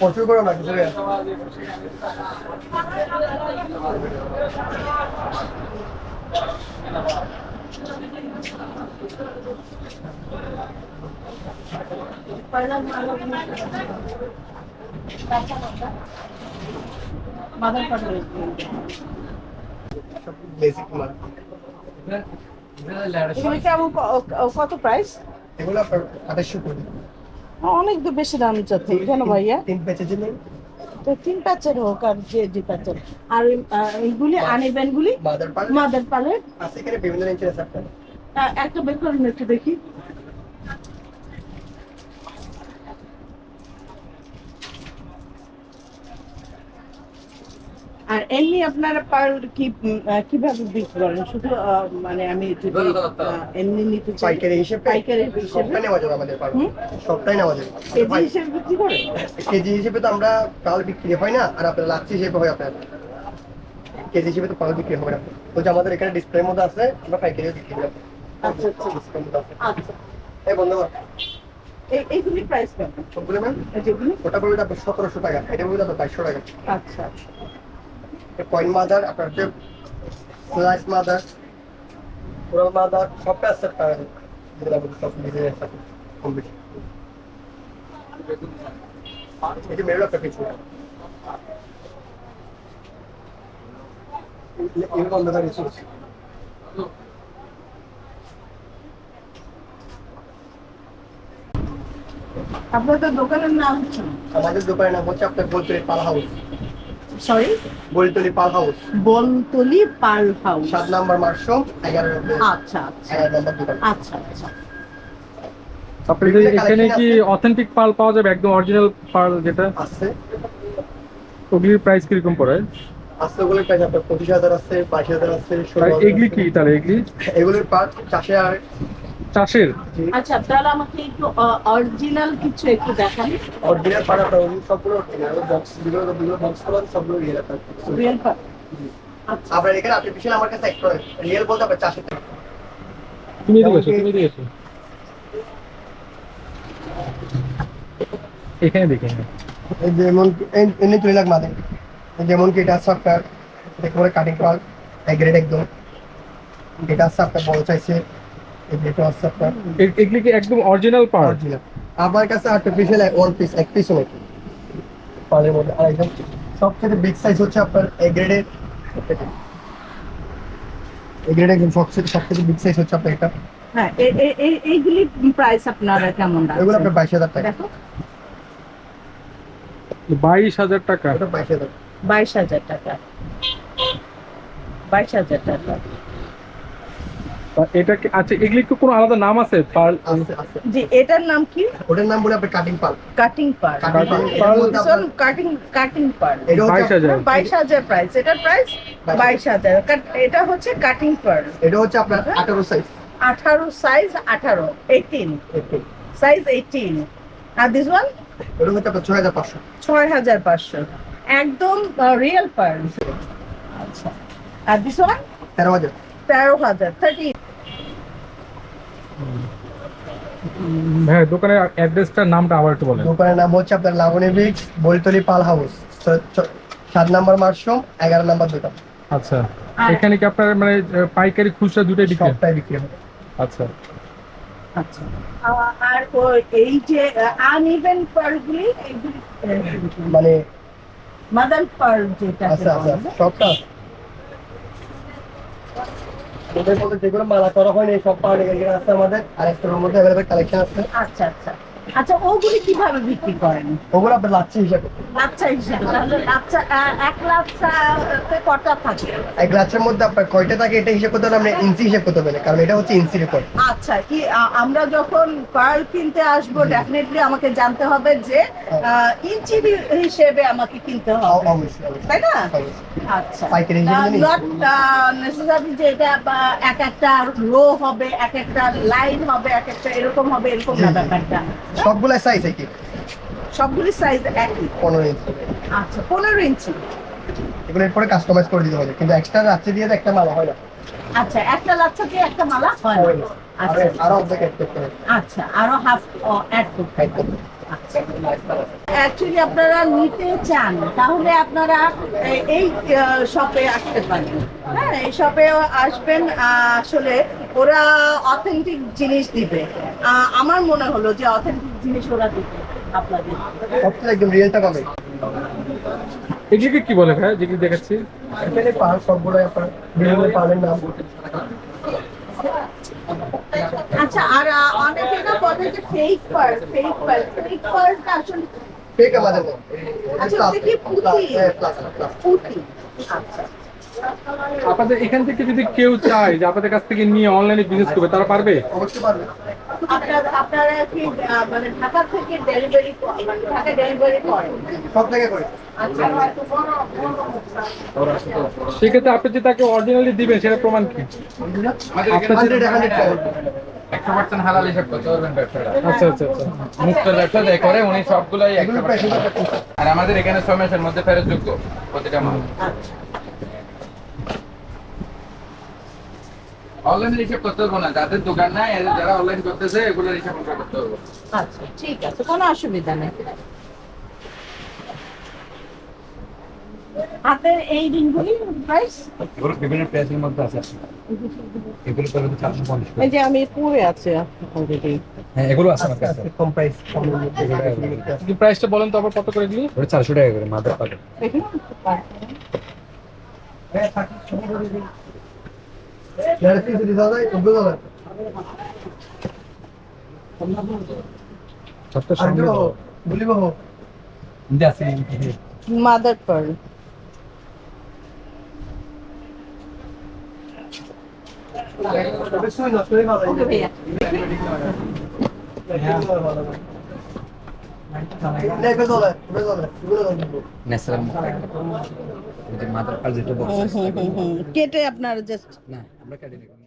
প্রচুর করে না কিছু বেসিক মাল এগুলো কেমন কত প্রাইস এগুলো আঠাশশো কোটি অনেক তো বেশি দাম যাচ্ছে কেন ভাইয়া? তিন প্যাচের জন্য। তো তিন প্যাচের হোক আর যে যে প্যাচের আর এইগুলি আনিবেন গুলি? মাদার পালের আছে এখানে বিভিন্ন রেঞ্জের আছে একটা বের করুন একটু দেখি। আর এমনি আপনারা পার কি কীভাবে বিক্রি করেন? শুধু মানে আমি যদি এমনি নিতে চাই পাইকারি হিসেবে? পাইকারি হিসেবে? সবটাই নেওয়া যাবে আমাদের হুম? সবটাই নেওয়া যাবে। কেজি হিসেবে বিক্রি করে? কেজি হিসেবে তো আমরা পাল বিক্রি হয় না আর আপনার লাচ্ছি হিসেবে হয় আপনার। কেজি হিসেবে তো পাল বিক্রি হবে না। যে আমাদের এখানে ডিসপ্লের মধ্যে আছে আমরা পাইকারিও বিক্রি করি। আচ্ছা আচ্ছা। আচ্ছা। এই বন্ধু। এই এইগুলি প্রাইস কেমন সবগুলো ম্যাম যেগুলি? ওটা পড়বে আপনার সতেরোশো টাকা এটা পড়বে আপনার বাইশশো টাকা। আচ্ছা। কয়েন মাদার আপনার হচ্ছে স্লাইস মাদার কোরাল মাদার সবটা আছে আপনার যেগুলো সব মিলিয়ে আছে কম বেশি এই মেরুল একটা কিছু এগুলো অন্ধকার কিছু আপনাদের দোকানের নাম আমাদের দোকানের নাম হচ্ছে আপনার গোলতলি পাল হাউস। সরি গোলতলি পাল হাউস। বলতলি পার্ল হাউস। সাত নাম্বার মার্শম এগারো আচ্ছা আচ্ছা। আচ্ছা আচ্ছা। এখানে- কি অথেন্টিক পাল পাওয়া যাবে? একদম অরিজিনাল পাল যেটা? আছে। ওগুলির প্রাইস কীরকম পড়ে? আছে ওগুলোর প্রাইস আপনার পঁচিশ হাজার আছে বাইশ হাজার আছে এগুলি কি তাহলে এগুলি? এগুলোর পার্ট চাষে আর চাষের। আচ্ছা তাহলে আমাকে একটু অরিজিনাল কিছু একটু দেখান। অরিজিনাল সবগুলো অরিজিনাল বক্স যেগুলো বক্স করা সবগুলো রিয়েল রিয়েল আচ্ছা। আপনার এখানে আর্টিফিশিয়াল আমার কাছে একটা রিয়েল বলতে আপনার চাষে থেকে তুমি এসো তুমি এসো এখানে দেখে নিন। এই যেমন এমনি চলে লাখ মাদের যেমন কি এটা দেখে পরে কাটিং পাল এক গ্রেড একদম। এটা আপনার বড় চাইছে এটা আপনার এগুলি কি একদম অরিজিনাল অরিজিনাল আমার কাছে আর্টিফিশিয়াল ওয়ান পিস এক পিসও নাকি পালের মধ্যে আর একদম সবচেয়ে বিগ সাইজ হচ্ছে আপনার এ গ্রেডের এ গ্রেড একদম সবচেয়ে সবচেয়ে বিগ সাইজ হচ্ছে আপনার এটা। হ্যাঁ এই- এই- এই- এইগুলি প্রাইস আপনারা কেমন এগুলো আপনার বাইশ হাজার টাকা। বাইশ হাজার টাকা। বাইশ হাজার। বাইশ হাজার টাকা। বাইশ হাজার টাকা। এটা কি আচ্ছা এগুলি কি কোনো আলাদা নাম আছে? পার্ল জি এটার নাম কি? ওটার নাম বলে আপনি cutting pearl cutting pearl cutting pearl cutting cutting pearl এটা 22000 22000 প্রাইস এটার প্রাইস 22000 এটা হচ্ছে কাটিং পার্ল এটা হচ্ছে আপনার 18 সাইজ 18 সাইজ 18 18 সাইজ 18 আর দিস ওয়ান এটা হচ্ছে আপনার 6500 6500 একদম রিয়েল পার্ল আচ্ছা। আর দিস ওয়ান 13000 13000 13 হ্যাঁ দোকানের অ্যাড্রেসটার নামটা আবার একটু বলেন। দোকানের নাম হচ্ছে আপনার লাবণী বিক্স বৈতলি পাল হাউস সাত নাম্বার মার্শম এগারো নাম্বার দোকান আচ্ছা এখানে কি আপনার মানে পাইকারি খুচরা দুটোই বিক্রি? সবটাই বিক্রি হবে। আচ্ছা। আচ্ছা। আর ওই এই যে আনইভেন পারগুলি এগুলি মানে মাদার পার যেটা আছে সবটা। ওদের মধ্যে যেগুলো মালা করা হয়নি, সব গেছে। আছে আমাদের আর একটা মধ্যে অ্যাভেলেবেল কালেকশন আছে। আচ্ছা আচ্ছা। আচ্ছা ওগুলি কীভাবে বিক্রি করেন? ওগুলো আপনার লাচ্ছি হিসাবে। লাচ্চা হিসেবে তাহলে লাচ্চা এক লাচ্চাতে কটা থাকে? এক লাচ্ছের মধ্যে আপনার কয়টা থাকে এটা হিসাব করতে হলে আপনি ইঞ্চি হিসাব করতে হবে কারণ এটা হচ্ছে ইঞ্চি রেকর্ড। আচ্ছা কি আমরা যখন পার্ল কিনতে আসব ডেফিনেটলি আমাকে জানতে হবে যে আহ, ইঞ্চি হিসেবে আমাকে কিনতে হবে। অবশ্যই তাই না? আচ্ছা। পাইকারি নট নেসেসারি যে এটা এক একটা রো হবে এক একটা লাইন হবে এক একটা এরকম হবে এরকম না। ব্যাপারটা। সবগুলো সাইজ একই? সবগুলি সাইজ একই। পনেরো ইঞ্চি আচ্ছা পনেরো ইঞ্চি এগুলো এরপরে কাস্টমাইজ করে দিতে হবে। কিন্তু এক্সট্রা লাচ্চা দিয়ে একটা মালা হয় না। আচ্ছা একটা লাচ্ছাতে একটা মালা হয় না। আচ্ছা। আরো- অর্ধেক অ্যাড করতে হবে। আচ্ছা আরও হাফ অ্যাড করতে হবে। অ্যাকচুয়ালি আপনারা নিতে চান তাহলে আপনারা এই শপে আসতে পারেন। হ্যাঁ এই শপে আসবেন আসলে ওরা অথেন্টিক জিনিস দিবে। আমার মনে হলো যে অথেন্টিক জিনিস ওরা দিবে আপনাদের। সবচেয়ে একদম রিয়েলটা পাবে। এগুলিকে কি বলে ভাই? যেগুলি দেখাচ্ছি। এখানে পাহাড় সবগুলো আপনার বিভিন্ন পাহাড়ের নাম। আচ্ছা আর অনেকে না বলে যে ফেক পার ফেক পার ফেক আসলে ফেক আমাদের আচ্ছা, ওটা কি পুঁতি? হ্যাঁ। পুঁতি আচ্ছা। আপনাদের এখান থেকে যদি কেউ চায় যে আপনাদের কাছ থেকে নিয়ে অনলাইনে বিজনেস করবে তারা পারবে? অবশ্যই পারবে। আপনারা আপনারা কি মানে ঢাকা থেকে ডেলিভারি মানে ঢাকা ডেলিভারি করেন? সব জায়গায় করে। আচ্ছা সেক্ষেত্রে আপনি যে তাকে অরিজিনালি দিবেন সেটা প্রমাণ কি? আপনার একশো পার্সেন্ট হালাল হিসাব করতে পারবেন ব্যবসাটা। আচ্ছা আচ্ছা আচ্ছা। মুক্ত ব্যবসা যে করে উনি সবগুলাই একশো আর আমাদের এখানে ছয় মাসের মধ্যে ফেরত যোগ্য প্রতিটা মাল। অনলাইনে হিসাব করতে পারব না। যাদের দোকান নাই যারা অনলাইন করতেছে এগুলোর হিসাব করতে পারব। আচ্ছা ঠিক আছে কোনো অসুবিধা নেই। হাতের এই রিংগুলি প্রাইস এগুলো বিভিন্ন প্রাইসের মধ্যে আছে। এগুলো করে তো চারশো পঞ্চাশ এই যে আমি পরে আছে অলরেডি হ্যাঁ এগুলো আছে আমার কাছে। কম প্রাইস কি প্রাইসটা বলেন তো আবার কত করে দিলি? ওটা চারশো টাকা করে মাদার পাবে মাদার পার্ল। কেটে আপনার জাস্ট না আমরা কাটি